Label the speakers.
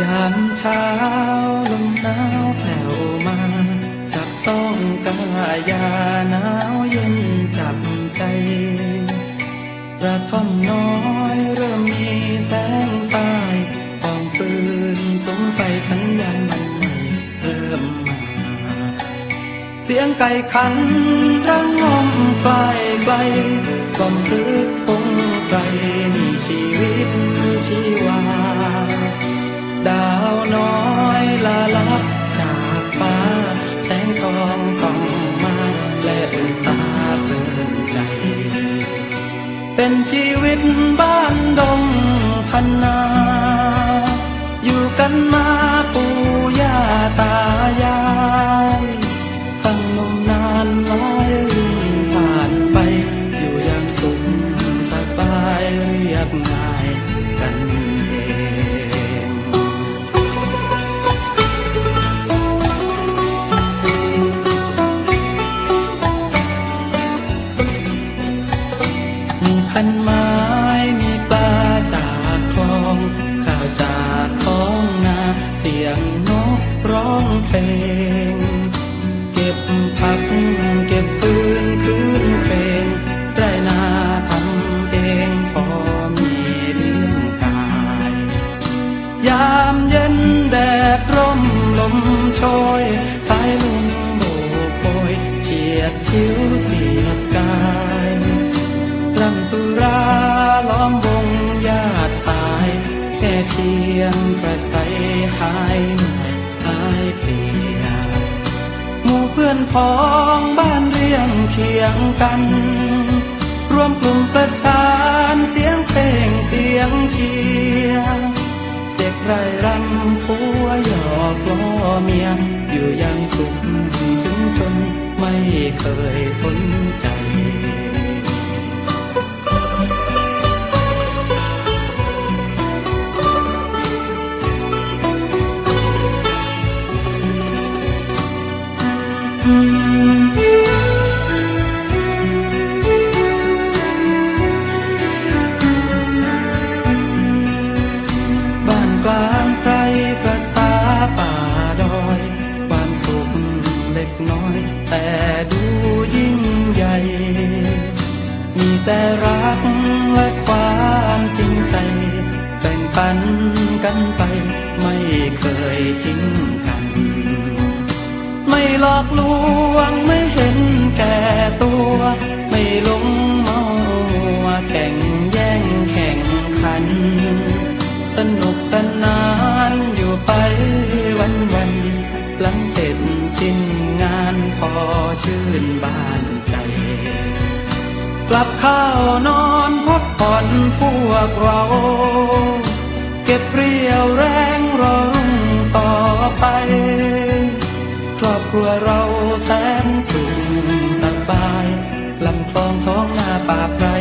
Speaker 1: ยามเช้าลมหนาวแผ่วมาจับต้องกายาหนาวเย็นจับใจ กระท่อมน้อยเริ่มมีแสงใต้กองฟืนสมไฟสัญญาณมันใหม่เริ่มมา เสียงไก่ขันรังงมไกลไกลกล่อมรึกปงไกลมีชีวิตชีวา ดาวน้อยลาลับจากฟ้า แสงทองส่องมาและตา เป็นชีวิตบ้านดงพันนา อยู่กันมา ยงนกร้องเพลง เก็บผักเก็บฟืนคืนเพลงไรนาทำเองพอมีเลี้ยงกาย ยามเย็นแดดร่มลมโชยสายลมโบกโบยเฉียดชิวเสียดกายรำสุราล้อมวงญาติสาย เพียงกระใสหายเหนื่อยหายเพลียหมู่เพื่อนพ้องบ้านเรียงเคียงกัน รวมกลุ่มประสานเสียงเพลงเสียงเชียร์เด็กไรรำผัวหยอกล้อเมียอยู่อยังสุขถึงจนไม่เคยสนใจ บ้านกลางไกลประสาป่าดอย ความสุขเล็กน้อย แต่ดูยิ่งใหญ่ มีแต่รักและความจริงใจ แบ่งปันกันไป ไม่เคยทิ้งกัน หลอกลวงไม่เห็นแก่ตัว ไม่หลงเมามัวแข่งแย่งแข่งขัน สนุกสนานอยู่ไปวันวันหลังเสร็จสิ้นงานพอชื่นบานใจ กลับเข้านอนพักผ่อนพวกเรา เก็บเรียวแร 爸爸。